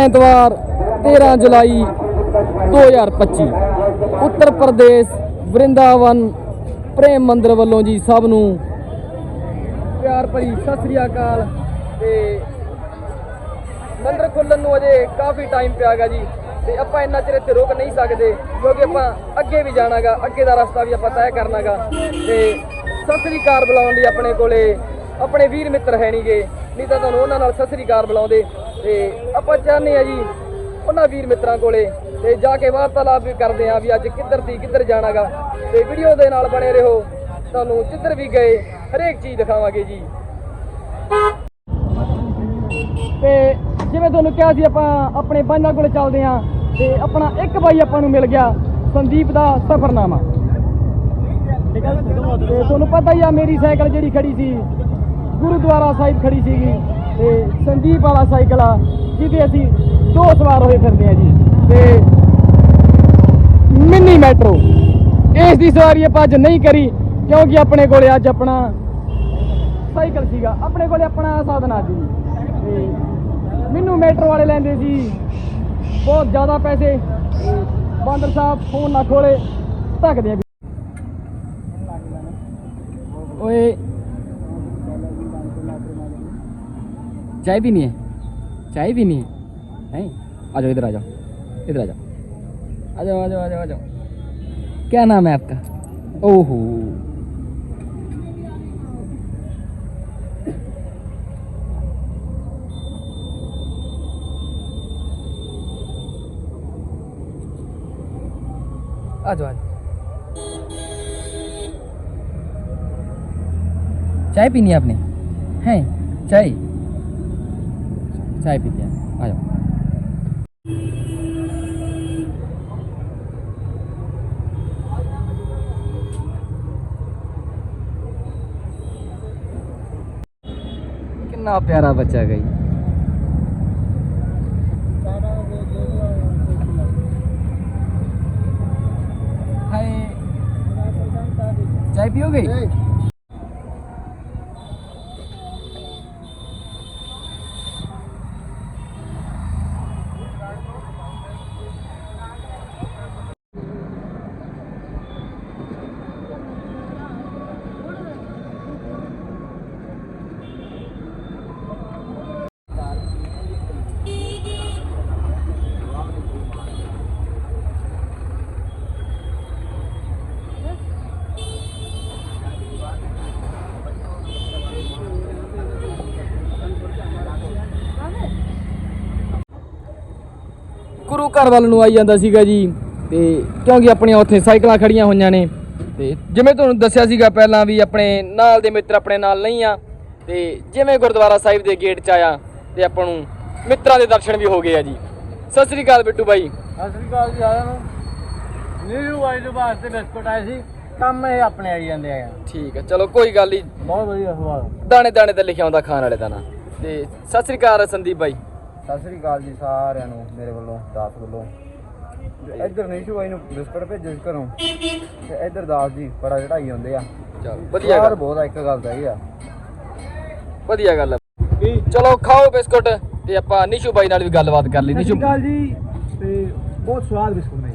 ਐਤਵਾਰ 13 ਜੁਲਾਈ 2025 ਉੱਤਰ ਪ੍ਰਦੇਸ਼ ਵਰਿੰਦਾਵਨ ਪ੍ਰੇਮ ਮੰਦਰ ਵੱਲੋਂ ਜੀ ਸਭ ਨੂੰ ਪਿਆਰ ਭਰੀ ਸਤਿ ਸ੍ਰੀ ਅਕਾਲ ਤੇ ਮੰਦਰ ਖੁੱਲਣ ਨੂੰ ਅਜੇ ਕਾਫੀ ਟਾਈਮ ਪਿਆ ਪਿਆਗਾ ਜੀ ਤੇ ਆਪਾਂ ਇੰਨਾ ਚਿਰ ਇੱਥੇ ਰੁਕ ਨਹੀਂ ਸਕਦੇ ਕਿਉਂਕਿ ਆਪਾਂ ਅੱਗੇ ਵੀ ਜਾਣਾਗਾ, ਅੱਗੇ ਦਾ ਰਸਤਾ ਵੀ ਆਪਾਂ ਤੈਅ ਕਰਨਾਗਾ। ਤੇ ਸਤਿ ਸ੍ਰੀ ਅਕਾਲ ਬੁਲਾਉਣ ਲਈ ਆਪਣੇ ਕੋਲੇ ਆਪਣੇ ਵੀਰ ਮਿੱਤਰ ਹੈ ਨਹੀਂਗੇ ਨਹੀਂ ਤਾਂ ਤੁਹਾਨੂੰ ਉਹਨਾਂ ਨਾਲ ਸਤਿ ਸ੍ਰੀ ਅਕਾਲ ਬੁਲਾਉਂਦੇ। ਤੇ ਆਪਾਂ ਚਾਹੁੰਦੇ ਆ ਜੀ ਉਹਨਾਂ ਵੀਰ ਮਿੱਤਰਾਂ ਕੋਲੇ ਤੇ ਜਾ ਕੇ ਵਾਰਤਾਲਾਪ ਵੀ ਕਰਦੇ ਆ ਵੀ ਅੱਜ ਕਿੱਧਰ ਦੀ ਕਿੱਧਰ ਜਾਣਾਗਾ ਤੇ ਵੀਡੀਓ ਦੇ ਨਾਲ ਬਣੇ ਰਹੋ। ਤੁਹਾਨੂੰ ਜਿੱਧਰ ਵੀ ਗਏ, ਹਰੇਕ ਚੀਜ਼ ਦਿਖਾਵਾਂਗੇ ਜੀ। ਤੇ ਜਿਵੇਂ ਤੁਹਾਨੂੰ ਕਿਹਾ ਸੀ, ਆਪਾਂ ਆਪਣੇ ਬਾਈਆਂ ਕੋਲੇ ਚੱਲਦੇ ਆਂ ਤੇ ਆਪਣਾ ਇੱਕ ਬਾਈ ਆਪਾਂ ਨੂੰ ਮਿਲ ਗਿਆ, ਸੰਦੀਪ ਦਾ ਸਫਰਨਾਮਾ। ਤੇ ਤੁਹਾਨੂੰ ਪਤਾ ਹੀ ਆ, ਮੇਰੀ ਸਾਈਕਲ ਜਿਹੜੀ ਖੜੀ ਸੀ, ਗੁਰਦੁਆਰਾ ਸਾਹਿਬ ਖੜੀ ਸੀਗੀ। ਤੇ ਸੰਦੀਪ ਵਾਲਾ ਸਾਈਕਲ ਆ, ਜਿਹਦੇ ਅਸੀਂ ਦੋ ਸਵਾਰ ਹੋਏ ਫਿਰਦੇ ਆ ਜੀ। ਤੇ ਮਿੰਨੀ ਮੈਟਰੋ, ਇਸ ਦੀ ਸਵਾਰੀ ਆਪਾਂ ਅੱਜ ਨਹੀਂ ਕਰੀ, ਕਿਉਂਕਿ ਆਪਣੇ ਕੋਲੇ ਅੱਜ ਆਪਣਾ ਸਾਈਕਲ ਸੀਗਾ। ਆਪਣੇ ਕੋਲੇ ਆਪਣਾ ਸਾਧਨ ਆ ਜੀ। ਤੇ ਮੈਨੂੰ ਮੈਟਰੋ ਵਾਲੇ ਲੈਂਦੇ ਸੀ। ਬਹੁਤ ਜ਼ਿਆਦਾ ਪੈਸੇ। ਬਾਂਦਰ ਸਾਹਿਬ, ਫੋਨ ਨਾ ਖੋਲੇ, ਧੱਕਦੇ ਆ ਓਏ चाय भी नहीं है? चाय भी नहीं है? हैं आ जाओ, इधर आ जाओ, इधर आ जाओ। आ जाओ आ जाओ आ जाओ आ जाओ। क्या नाम है आपका? ओहो। आ जाओ। चाय पीनी है आपने? हैं? चाय? ਚਾਹ ਪੀਤੇ ਆ ਜਾਓ ਕਿੰਨਾ ਪਿਆਰਾ ਬੱਚਾ ਗਈ ਹਾਏ ਚਾਹ ਪੀਓਗੇ ਉਹ ਘਰ ਵੱਲ ਨੂੰ ਆਈ ਜਾਂਦਾ ਸੀਗਾ ਜੀ ਤੇ ਕਿਉਂਕਿ ਆਪਣੀਆਂ ਉੱਥੇ ਸਾਈਕਲਾਂ ਖੜੀਆਂ ਹੋਈਆਂ ਨੇ ਤੇ ਜਿਵੇਂ ਤੁਹਾਨੂੰ ਦੱਸਿਆ ਸੀਗਾ ਪਹਿਲਾਂ ਵੀ ਆਪਣੇ ਨਾਲ ਦੇ ਮਿੱਤਰ ਆਪਣੇ ਨਾਲ ਨਹੀਂ ਆ ਤੇ ਜਿਵੇਂ ਗੁਰਦੁਆਰਾ ਸਾਹਿਬ ਦੇ ਗੇਟ 'ਚ ਆਇਆ ਤੇ ਆਪਾਂ ਨੂੰ ਮਿੱਤਰਾਂ ਦੇ ਦਰਸ਼ਨ ਵੀ ਹੋ ਗਏ ਆ ਜੀ। ਸਤਿ ਸ੍ਰੀ ਅਕਾਲ ਬਿੱਟੂ ਬਾਈ। ਸਤਿ ਸ੍ਰੀ ਅਕਾਲ ਜੀ ਆਇਆਂ ਨੂੰ। ਨਿਊ ਆਈ ਦੇ ਵਾਸਤੇ ਬਿਸਕੁਟ ਆਏ ਸੀ ਕੰਮ ਇਹ ਆਪਣੇ ਆਈ ਜਾਂਦੇ ਆ। ਠੀਕ ਆ ਚਲੋ ਕੋਈ ਗੱਲ ਨਹੀਂ ਬਹੁਤ ਵਧੀਆ ਸਵਾਦ। ਦਾਣੇ ਦਾਣੇ ਤੇ ਲਿਖਿਆ ਹੁੰਦਾ ਖਾਣ ਵਾਲੇ ਦਾ ਨਾ। ਤੇ ਸਤਿ ਸ੍ਰੀ ਅਕਾਲ ਸੰਦੀਪ ਬਾਈ। ਸਤਿ ਸ੍ਰੀ ਅਕਾਲ ਜੀ ਸਾਰਿਆਂ ਨੂੰ ਮੇਰੇ ਵੱਲੋਂ ਦਾਸ ਵੱਲੋਂ। ਇੱਧਰ ਨੀਸ਼ੂ ਆਈ ਨੂੰ ਬਿਸਕੁਟ ਭੇਜੇ ਸੀ ਘਰੋਂ। ਤੇ ਇੱਧਰ ਦਾਸ ਜੀ ਬੜਾ ਚੜਾਈ ਹੁੰਦੇ ਆ। ਚਲੋ ਵਧੀਆ ਯਾਰ ਗੱਲ। ਬਹੁਤ ਆ ਇੱਕ ਗੱਲ ਤਾਂ ਇਹ ਆ। ਵਧੀਆ ਗੱਲ ਹੈ ਚਲੋ ਖਾਓ ਬਿਸਕੁਟ ਤੇ ਆਪਾਂ ਨਿਸ਼ੂ ਬਾਈ ਨਾਲ ਵੀ ਗੱਲਬਾਤ ਕਰ ਲਈ। ਨਿਸ਼ੂ ਜੀ ਤੇ ਬਹੁਤ ਸਵਾਦ ਬਿਸਕੁਟ ਨੇ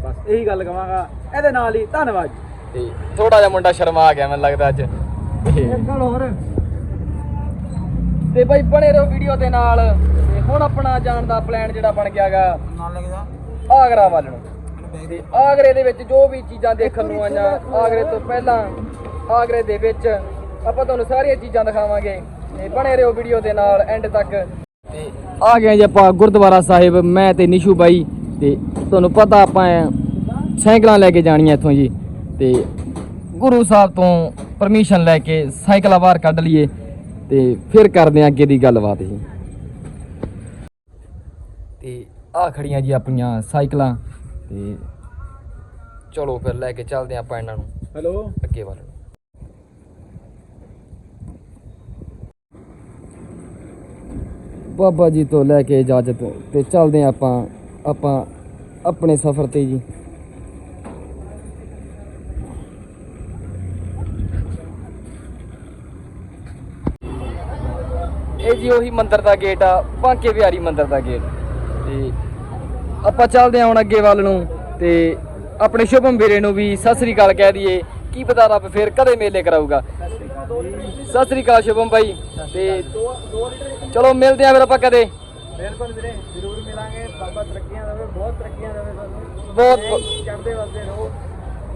ਬਸ ਇਹੀ ਗੱਲ ਕਵਾਂਗਾ ਇਹਦੇ ਨਾਲ ਹੀ ਧੰਨਵਾਦ ਤੇ ਥੋੜਾ ਜਿਹਾ ਮੁੰਡਾ ਸ਼ਰਮਾ ਗਿਆ ਮੈਨੂੰ ਲੱਗਦਾ ਅੱਜ। ਤੇ- ਗੱਲ ਹੋਰ। ਤੇ ਬਾਈ ਬਣੇ ਰਹੋ ਵੀਡੀਓ ਦੇ ਨਾਲ। ਹੁਣ ਆਪਣਾ ਜਾਣ ਦਾ ਪਲਾਨ ਜਿਹੜਾ ਬਣ ਗਿਆਗਾ ਨਾਲ ਲੱਗਦਾ ਆਗਰਾ ਵੱਲ ਨੂੰ। ਤੇ ਆਗਰੇ ਦੇ ਵਿੱਚ ਜੋ ਵੀ ਚੀਜ਼ਾਂ ਦੇਖਣ ਨੂੰ ਆਈਆਂ ਆਗਰੇ ਤੋਂ ਪਹਿਲਾਂ ਆਗਰੇ ਦੇ ਵਿੱਚ ਆਪਾਂ ਤੁਹਾਨੂੰ ਸਾਰੀਆਂ ਚੀਜ਼ਾਂ ਦਿਖਾਵਾਂਗੇ। ਤੇ ਬਣੇ ਰਹੋ ਵੀਡੀਓ ਦੇ ਨਾਲ ਐਂਡ ਤੱਕ। ਤੇ ਆ ਗਏ ਜੀ ਆਪਾਂ ਗੁਰਦੁਆਰਾ ਸਾਹਿਬ ਮੈਂ ਤੇ ਨਿਸ਼ੂ ਬਾਈ। ਤੇ ਤੁਹਾਨੂੰ ਪਤਾ ਆਪਾਂ ਸਾਈਕਲਾਂ ਲੈ ਕੇ ਜਾਣੀਆਂ ਇੱਥੋਂ ਜੀ। ਤੇ ਗੁਰੂ ਸਾਹਿਬ ਤੋਂ ਪਰਮਿਸ਼ਨ ਲੈ ਕੇ ਸਾਈਕਲਾਂ ਬਾਹਰ ਕੱਢ ਲਈਏ। ਤੇ ਫਿਰ ਕਰਦੇ ਹਾਂ ਅੱਗੇ ਦੀ ਗੱਲਬਾਤ ਜੀ ਤੇ ਆ ਖੜੀਆਂ ਜੀ ਆਪਣੀਆਂ ਸਾਈਕਲਾਂ ਤੇ ਚਲੋ ਫਿਰ ਲੈ ਕੇ ਚੱਲਦੇ ਆਪਾਂ ਇਹਨਾਂ ਨੂੰ। ਹੈਲੋ? ਅੱਗੇ ਵੱਲ। ਬਾਬਾ ਜੀ ਤੋਂ ਲੈ ਕੇ ਇਜਾਜ਼ਤ ਤੇ ਚੱਲਦੇ ਆਪਾਂ ਆਪਾਂ ਆਪਣੇ ਸਫ਼ਰ ਤੇ ਜੀ। ਇਹ ਜੀ ਉਹੀ ਮੰਦਿਰ ਦਾ ਗੇਟ ਆ ਬਾਂਕੇ ਬਿਹਾਰੀ ਮੰਦਿਰ ਦਾ ਗੇਟ ਤੇ ਆਪਾਂ ਚੱਲਦੇ ਹਾਂ ਹੁਣ ਅੱਗੇ ਵੱਲ ਨੂੰ ਤੇ ਆਪਣੇ ਸ਼ੁਭਮ ਵੀਰੇ ਨੂੰ ਵੀ ਸਤਿ ਸ੍ਰੀ ਅਕਾਲ ਕਹਿ ਦਈਏ। ਕੀ ਪਤਾ ਰੱਬ ਫੇਰ ਕਦੇ ਮੇਲੇ ਕਰਾਊਗਾ। ਸਤਿ ਸ੍ਰੀ ਅਕਾਲ ਸ਼ੁਭਮ ਭਾਈ ਤੇ ਚਲੋ ਮਿਲਦੇ ਆਂ ਫਿਰ ਆਪਾਂ ਕਦੇ। ਬਿਲਕੁਲ ਵੀਰੇ ਜ਼ਰੂਰ ਮਿਲਾਂਗੇ। ਬਾਬਾ ਤਰੱਕੀਆਂ ਦੇਵੇ ਬਹੁਤ ਤਰੱਕੀਆਂ ਦੇਵੇ ਤੁਹਾਨੂੰ ਬਹੁਤ ਚੜ੍ਹਦੇ ਵਸਦੇ ਰਹੋ।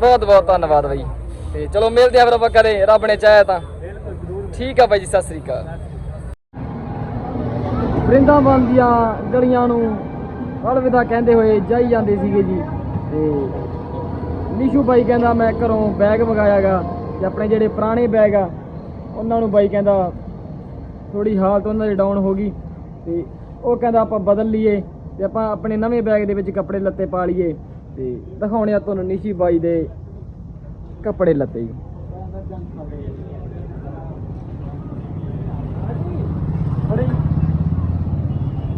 ਬਹੁਤ ਬਹੁਤ ਧੰਨਵਾਦ ਬਾਈ ਤੇ ਚਲੋ ਮਿਲਦੇ ਆਂ ਫਿਰ ਆਪਾਂ ਕਦੇ ਰੱਬ ਨੇ ਚਾਹਿਆ ਤਾਂ। ਬਿਲਕੁਲ ਜ਼ਰੂਰ। ਠੀਕ ਆ ਬਾਈ ਜੀ ਸਤਿ ਸ੍ਰੀ ਅਕਾਲ। ਵਰਿੰਦਾਵਨ ਦੀਆਂ ਗਲੀਆਂ ਨੂੰ ਅਲਵਿਦਾ ਕਹਿੰਦੇ ਹੋਏ ਜਾਈ ਜਾਂਦੇ ਸੀਗੇ ਜੀ। ਤੇ ਨਿਸ਼ੂ ਬਾਈ ਕਹਿੰਦਾ, ਮੈਂ ਘਰੋਂ ਬੈਗ ਮੰਗਾਇਆਗਾ ਤੇ ਆਪਣੇ ਜਿਹੜੇ ਪੁਰਾਣੇ ਬੈਗ ਆ, ਉਹਨਾਂ ਨੂੰ ਬਾਈ ਕਹਿੰਦਾ ਥੋੜੀ ਹਾਲਤ ਉਹਨਾਂ ਦੀ ਡਾਊਨ ਹੋ ਗਈ। ਤੇ ਉਹ ਕਹਿੰਦਾ, ਆਪਾਂ ਬਦਲ ਲਈਏ ਤੇ ਆਪਾਂ ਆਪਣੇ ਨਵੇਂ ਬੈਗ ਦੇ ਵਿੱਚ ਕੱਪੜੇ ਲੱਤੇ ਪਾ ਲਈਏ। ਤੇ ਦਿਖਾਉਣੇ ਆ ਤੁਹਾਨੂੰ ਨਿਸ਼ੀ ਬਾਈ ਦੇ ਕੱਪੜੇ ਲੱਤੇ ਜੀ।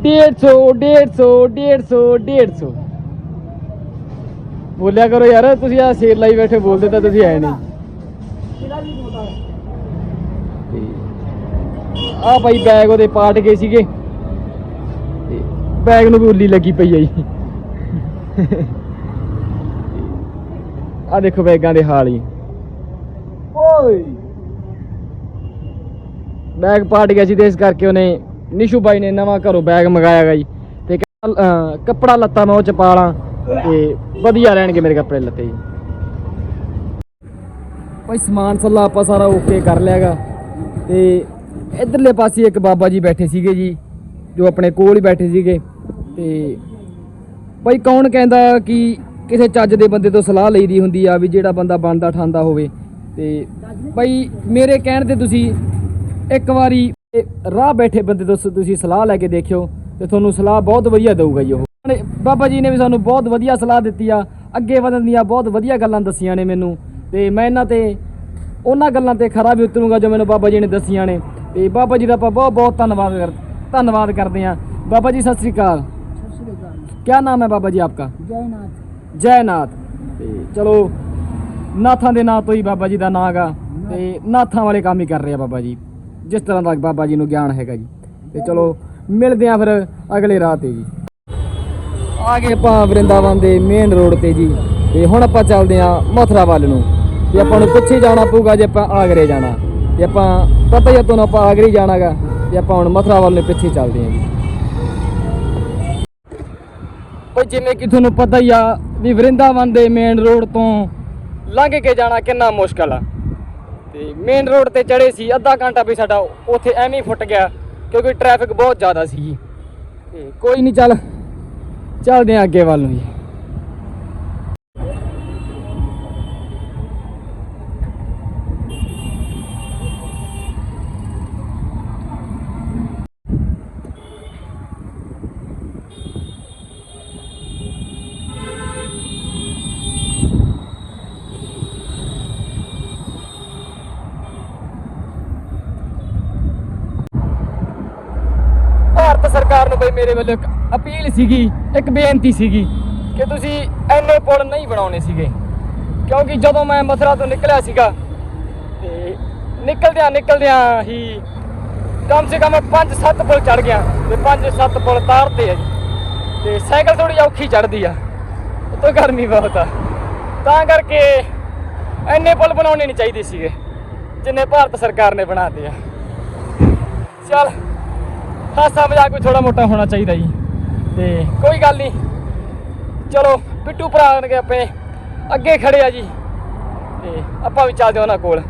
ਡੇਢ ਸੌ ਡੇਢ ਸੌ ਡੇਢ ਸੌ ਡੇਢ ਸੌ ਬੋਲਿਆ ਕਰੋ ਯਾਰ ਤੁਸੀਂ ਆ ਸ਼ੇਰ ਲਾਈ ਬੈਠੇ ਬੋਲਦੇ ਤਾਂ ਤੁਸੀਂ ਐ ਨਹੀਂ ਆ ਭਾਈ ਬੈਗ ਉਹਦੇ ਪਾਟ ਗਏ ਸੀਗੇ ਬੈਗ ਨੂੰ ਵੀ ਉੱਲੀ ਲੱਗੀ ਪਈ ਆ ਜੀ ਆ ਦੇਖੋ ਬੈਗਾਂ ਦੇ ਹਾਲ ਜੀ ਓਏ ਬੈਗ ਪਾਟ ਗਿਆ ਸੀ ਤੇ ਇਸ ਕਰਕੇ ਉਹਨੇ ਨਿਸ਼ੂ ਬਾਈ ਨੇ ਨਵਾਂ ਘਰੋਂ ਬੈਗ ਮੰਗਾਇਆ ਗਾ ਜੀ। ਤੇ ਕੱਪੜਾ ਲੱਤਾ ਮੈਂ ਉਹ ਚ ਪਾ ਲਾਂ ਤੇ ਵਧੀਆ ਰਹਿਣਗੇ ਮੇਰੇ ਕੱਪੜੇ ਲੱਤੇ ਜੀ। ਭਾਈ ਸਮਾਨ ਸੱਲਾ ਆਪਾਂ ਸਾਰਾ ਓਕੇ ਕਰ ਲਿਆਗਾ ਤੇ ਇਧਰਲੇ ਪਾਸੇ ਇੱਕ ਬਾਬਾ ਜੀ ਬੈਠੇ ਸੀਗੇ ਜੀ, ਜੋ ਆਪਣੇ ਕੋਲ ਹੀ ਬੈਠੇ ਸੀਗੇ। ਤੇ ਭਾਈ ਕੌਣ ਕਹਿੰਦਾ ਕਿ ਕਿਸੇ ਚੱਜ ਦੇ ਬੰਦੇ ਤੋਂ ਸਲਾਹ ਲਈਦੀ ਹੁੰਦੀ ਆ ਵੀ ਜਿਹੜਾ ਬੰਦਾ ਬਣਦਾ ਠਾਂਦਾ ਹੋਵੇ। ਤੇ ਭਾਈ ਮੇਰੇ ਕਹਿਣ ਤੇ ਤੁਸੀਂ ਇੱਕ ਵਾਰੀ ਰਾਹ ਬੈਠੇ ਬੰਦੇ ਤੋਂ ਤੁਸੀਂ ਸਲਾਹ ਲੈ ਕੇ ਦੇਖਿਓ ਤੇ ਤੁਹਾਨੂੰ ਸਲਾਹ ਬਹੁਤ ਵਧੀਆ ਦੇਊਗਾ ਜੀ ਉਹ। ਬਾਬਾ ਜੀ ਨੇ ਵੀ ਸਾਨੂੰ ਬਹੁਤ ਵਧੀਆ ਸਲਾਹ ਦਿੱਤੀ ਆ, ਅੱਗੇ ਵਧਣ ਦੀਆਂ ਬਹੁਤ ਵਧੀਆ ਗੱਲਾਂ ਦੱਸੀਆਂ ਨੇ ਮੈਨੂੰ। ਤੇ ਮੈਂ ਇਹਨਾਂ ਤੇ ਉਹਨਾਂ ਗੱਲਾਂ ਤੇ ਖਰਾ ਵੀ ਉਤਰੂੰਗਾ ਜੋ ਮੈਨੂੰ ਬਾਬਾ ਜੀ ਨੇ ਦੱਸੀਆਂ ਨੇ। ਤੇ ਬਾਬਾ ਜੀ ਦਾ ਆਪਾਂ ਬਹੁਤ ਬਹੁਤ ਧੰਨਵਾਦ ਕਰ ਧੰਨਵਾਦ ਕਰਦੇ ਆ ਬਾਬਾ ਜੀ, ਸਤਿ ਸ੍ਰੀ ਅਕਾਲ। ਸਤਿ ਸ੍ਰੀ ਅਕਾਲ ਕੀ ਨਾਮ ਹੈ ਬਾਬਾ ਜੀ ਆਪਕਾ? ਜੈਨਾਥ। ਜੈਨਾਥ ਤੇ ਚਲੋ, ਨਾਥਾਂ ਦੇ ਨਾਂ ਤੋਂ ਹੀ ਬਾਬਾ ਜੀ ਦਾ ਨਾਂ ਹੈਗਾ ਤੇ ਨਾਥਾਂ ਵਾਲੇ ਕੰਮ ਹੀ ਕਰ ਰਿਹਾ ਬਾਬਾ ਜੀ। ਜਿਸ ਤਰ੍ਹਾਂ ਦਾ ਬਾਬਾ ਜੀ ਨੂੰ ਗਿਆਨ ਹੈਗਾ ਜੀ। ਤੇ ਚਲੋ, ਮਿਲਦੇ ਆ ਫਿਰ ਅਗਲੇ ਰਾਹ ਤੇ ਜੀ। ਆ ਗਏ ਆਪਾਂ ਵਰਿੰਦਾਵਨ ਦੇ ਮੇਨ ਰੋਡ ਤੇ ਜੀ। ਤੇ ਹੁਣ ਆਪਾਂ ਚੱਲਦੇ ਆ ਮਥੁਰਾ ਵੱਲ ਨੂੰ। ਤੇ ਆਪਾਂ ਨੂੰ ਪਿੱਛੇ ਜਾਣਾ ਪਊਗਾ ਜੇ ਆਪਾਂ ਆਗਰੇ ਜਾਣਾ। ਤੇ ਆਪਾਂ ਪਤਾ ਹੀ ਆ ਤੁਹਾਨੂੰ ਆਪਾਂ ਆਗਰੇ ਹੀ ਜਾਣਾਗਾ। ਤੇ ਆਪਾਂ ਹੁਣ ਮਥੁਰਾ ਵੱਲ ਨੂੰ ਪਿੱਛੇ ਚੱਲਦੇ ਆ ਜੀ। ਭਾਈ ਜਿਵੇਂ ਕਿ ਤੁਹਾਨੂੰ ਪਤਾ ਹੀ ਆ ਵੀ ਵਰਿੰਦਾਵਨ ਦੇ ਮੇਨ ਰੋਡ ਤੋਂ ਲੰਘ ਕੇ ਜਾਣਾ ਕਿੰਨਾ ਮੁਸ਼ਕਲ ਆ। ਤੇ ਮੇਨ ਰੋਡ ਤੇ ਚੜੇ ਸੀ, ਅੱਧਾ ਘੰਟਾ ਵੀ ਸਾਡਾ ਉੱਥੇ ਐਵੇਂ ਹੀ ਫੁੱਟ ਗਿਆ, ਕਿਉਂਕਿ ਟ੍ਰੈਫਿਕ ਬਹੁਤ ਜ਼ਿਆਦਾ ਸੀ ਤੇ ਕੋਈ ਨਹੀਂ ਚੱਲ, ਚੱਲਦੇ ਆ ਅੱਗੇ ਵੱਲ ਨੂੰ ਜੀ ਭਾਰਤ ਸਰਕਾਰ ਨੂੰ ਬਈ ਮੇਰੇ ਵੱਲੋਂ ਇੱਕ ਅਪੀਲ ਸੀਗੀ, ਇੱਕ ਬੇਨਤੀ ਸੀਗੀ ਕਿ ਤੁਸੀਂ ਐਨੇ ਪੁਲ ਨਹੀਂ ਬਣਾਉਣੇ ਸੀਗੇ। ਕਿਉਂਕਿ ਜਦੋਂ ਮੈਂ ਮਥੁਰਾ ਤੋਂ ਨਿਕਲਿਆ ਸੀਗਾ, ਤੇ ਨਿਕਲਦਿਆਂ ਨਿਕਲਦਿਆਂ ਹੀ ਕਮ ਸੇ ਕਮ 5-7 ਪੁਲ ਚੜ ਗਿਆ ਤੇ 5-7 ਪੁਲ ਤਾਰਤੇ ਆ ਜੀ। ਤੇ ਸਾਈਕਲ ਥੋੜੀ ਔਖੀ ਚੜਦੀ ਆ ਉਤੋਂ ਗਰਮੀ ਬਹੁਤ ਆ। ਤਾਂ ਕਰਕੇ ਐਨੇ ਪੁਲ ਬਣਾਉਣੇ ਨਹੀਂ ਚਾਹੀਦੇ ਸੀਗੇ, ਜਿੰਨੇ ਭਾਰਤ ਸਰਕਾਰ ਨੇ ਬਣਾਤੇ ਆ। ਚੱਲ। ਹਾਸਾ ਮਜ਼ਾਕ ਵੀ ਥੋੜਾ ਮੋਟਾ ਹੋਣਾ ਚਾਹੀਦਾ ਜੀ। ਤੇ ਕੋਈ ਗੱਲ ਨਹੀਂ। ਚਲੋ, ਬਿੱਟੂ ਭਰਾ ਨੇ ਆਪਣੇ ਅੱਗੇ ਖੜੇ ਆ ਜੀ। ਤੇ ਆਪਾਂ ਵੀ ਚੱਲਦੇ ਹਾਂ ਉਹਨਾਂ ਕੋਲ।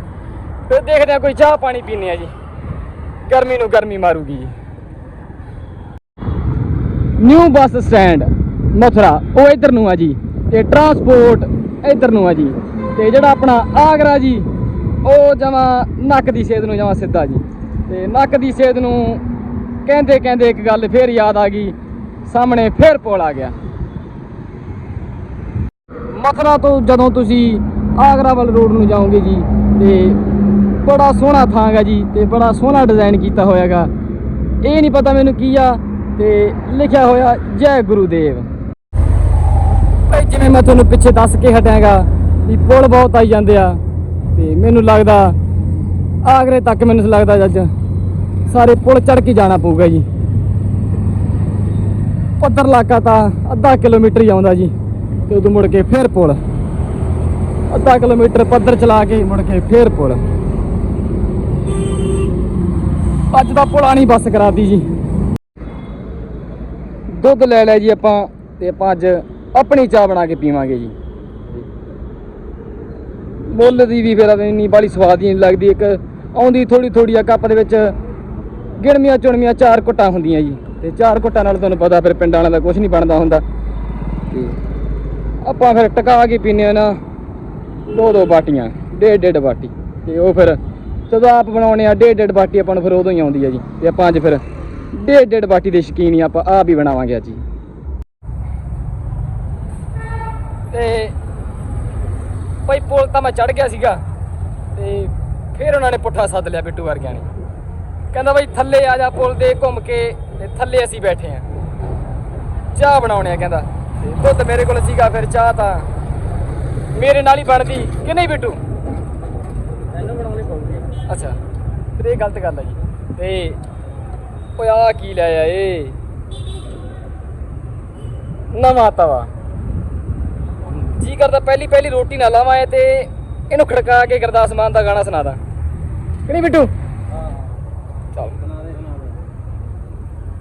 ਫਿਰ ਦੇਖਦੇ ਆ ਕੋਈ ਚਾਹ ਪਾਣੀ ਪੀਨੇ ਆ ਜੀ। ਗਰਮੀ ਨੂੰ ਗਰਮੀ ਮਾਰੂਗੀ ਜੀ। New bus stand, Mathura. ਉਹ ਇਧਰ ਨੂੰ ਆ ਜੀ। ਤੇ ਟਰਾਂਸਪੋਰਟ ਇਧਰ ਨੂੰ ਆ ਜੀ। ਤੇ ਜਿਹੜਾ ਆਪਣਾ ਆਗਰਾ ਜੀ, ਉਹ ਜਮਾ ਨੱਕ ਦੀ ਸੇਧ ਨੂੰ ਜਮਾ ਸਿੱਧਾ ਜੀ। ਤੇ ਨੱਕ ਦੀ ਸੇਧ ਨੂੰ ਕਹਿੰਦੇ ਕਹਿੰਦੇ ਇੱਕ ਗੱਲ ਫੇਰ ਯਾਦ ਆ ਗਈ, ਸਾਹਮਣੇ ਫੇਰ ਪੁਲ ਆ ਗਿਆ। ਮਥੁਰਾ ਤੋਂ ਜਦੋਂ ਤੁਸੀਂ ਆਗਰਾ ਵੱਲ ਰੋਡ ਨੂੰ ਜਾਓਗੇ ਜੀ, ਤੇ ਬੜਾ ਸੋਹਣਾ ਥਾਂ ਗਾ ਜੀ, ਤੇ ਬੜਾ ਸੋਹਣਾ ਡਿਜ਼ਾਈਨ ਕੀਤਾ ਹੋਇਆਗਾ। ਇਹ ਨਹੀਂ ਪਤਾ ਮੈਨੂੰ ਕੀ ਆ, ਤੇ ਲਿਖਿਆ ਹੋਇਆ ਜੈ ਗੁਰੂਦੇਵ। ਭਾਈ, ਜਿਵੇਂ ਮੈਂ ਤੁਹਾਨੂੰ ਪਿੱਛੇ ਦੱਸ ਕੇ ਹਟਿਆਗਾ ਵੀ ਪੁਲ ਬਹੁਤ ਆਈ ਜਾਂਦੇ ਆ, ਤੇ ਮੈਨੂੰ ਲੱਗਦਾ ਆਗਰੇ ਤੱਕ ਮੈਨੂੰ ਲੱਗਦਾ ਜੱਜ ਸਾਰੇ ਪੁਲ ਚੜ ਕੇ ਜਾਣਾ ਪਊਗਾ ਜੀ। ਪੱਧਰ ਇਲਾਕਾ ਤਾਂ ਅੱਧਾ ਕਿਲੋਮੀਟਰ ਹੀ ਆਉਂਦਾ ਜੀ, ਤੇ ਉਦੋਂ ਮੁੜ ਕੇ ਫੇਰ ਪੁਲ। ਅੱਧਾ ਕਿਲੋਮੀਟਰ ਪੱਧਰ ਚਲਾ ਕੇ ਮੁੜ ਕੇ ਫੇਰ ਪੁਲ। ਅੱਜ ਦਾ ਪੁਲ ਆਣੀ ਬੱਸ ਕਰਾਤੀ ਜੀ। ਦੁੱਧ ਲੈ ਲਿਆ ਜੀ ਆਪਾਂ, ਤੇ ਆਪਾਂ ਅੱਜ ਆਪਣੀ ਚਾਹ ਬਣਾ ਕੇ ਪੀਵਾਂਗੇ ਜੀ। ਮੁੱਲ ਦੀ ਵੀ ਫਿਰ ਇੰਨੀ ਬਾਲੀ ਸਵਾਦ ਹੀ ਨਹੀਂ ਲੱਗਦੀ, ਇੱਕ ਆਉਂਦੀ ਥੋੜੀ ਥੋੜੀ ਆ ਕੱਪ ਦੇ ਵਿੱਚ ਗਿਣਵੀਆਂ ਚੁਣਵੀਆਂ ਚਾਰ ਘੁੱਟਾਂ ਹੁੰਦੀਆਂ ਜੀ। ਤੇ ਚਾਰ ਘੁੱਟਾਂ ਨਾਲ ਤੁਹਾਨੂੰ ਪਤਾ ਫਿਰ ਪਿੰਡਾਂ ਵਾਲਿਆਂ ਦਾ ਕੁਝ ਨਹੀਂ ਬਣਦਾ ਹੁੰਦਾ। ਤੇ ਆਪਾਂ ਫਿਰ ਟਕਾ ਕੇ ਪੀਨੇ ਆ ਨਾ ਦੋ ਦੋ ਬਾਟੀਆਂ ਡੇਢ ਡੇਢ ਬਾਟੀ। ਤੇ ਉਹ ਫਿਰ ਜਦੋਂ ਆਪ ਬਣਾਉਣੇ ਆ ਡੇਢ ਡੇਢ ਬਾਟੀ ਆਪਾਂ ਨੂੰ ਫਿਰ ਉਦੋਂ ਹੀ ਆਉਂਦੀ ਆ ਜੀ। ਤੇ ਆਪਾਂ ਅੱਜ ਫਿਰ ਡੇਢ ਡੇਢ ਬਾਟੀ ਦੇ ਸ਼ਕੀਨ ਹੀ ਆਪਾਂ ਆਪ ਹੀ ਬਣਾਵਾਂਗੇ ਅੱਜ ਜੀ। ਤੇ ਭਾਈ ਪੁਲ ਤਾਂ ਮੈਂ ਚੜ ਗਿਆ ਸੀਗਾ। ਤੇ ਫਿਰ ਉਹਨਾਂ ਨੇ ਪੁੱਠਾ ਸੱਦ ਲਿਆ ਬਿੱਟੂ ਵਰਗਿਆਂ ਨੇ। ਕਹਿੰਦਾ ਭਾਈ ਥੱਲੇ ਆ ਜਾ ਪੁਲ ਦੇ ਘੁੰਮ ਕੇ ਤੇ ਥੱਲੇ ਅਸੀਂ ਬੈਠੇ ਆ। ਚਾਹ ਬਣਾਉਣੇ ਆ ਕਹਿੰਦਾ। ਦੁੱਧ ਮੇਰੇ ਕੋਲ ਸੀਗਾ ਫਿਰ ਚਾਹ ਤਾਂ। ਮੇਰੇ ਨਾਲ ਹੀ ਬਣਦੀ ਕਿ ਨਹੀਂ ਬਿੱਟੂ? ਇਹਨੂੰ ਬਣਾਉਣੀ ਪਊਗੀ। ਅੱਛਾ ਫਿਰ ਇਹ ਗਲਤ ਗੱਲ ਹੈ ਜੀ। ਤੇ ਓਏ ਆ ਕੀ ਲੈ ਆ ਇਹ ਨਵਾਂ ਤਵਾ। ਜੀ ਕਰਦਾ ਪਹਿਲੀ ਪਹਿਲੀ ਰੋਟੀ ਨਾ ਲਾਵਾਂ ਤੇ ਇਹਨੂੰ ਖੜਕਾ ਕੇ ਗੁਰਦਾਸ ਮਾਨ ਦਾ ਗਾਣਾ ਸੁਣਾ ਦਾਂ। ਕਿ ਨਹੀਂ ਬਿੱਟੂ ਹਾਂ ਚੱਲ ਬਣਾ ਦੇ ਬਣਾ ਦੇ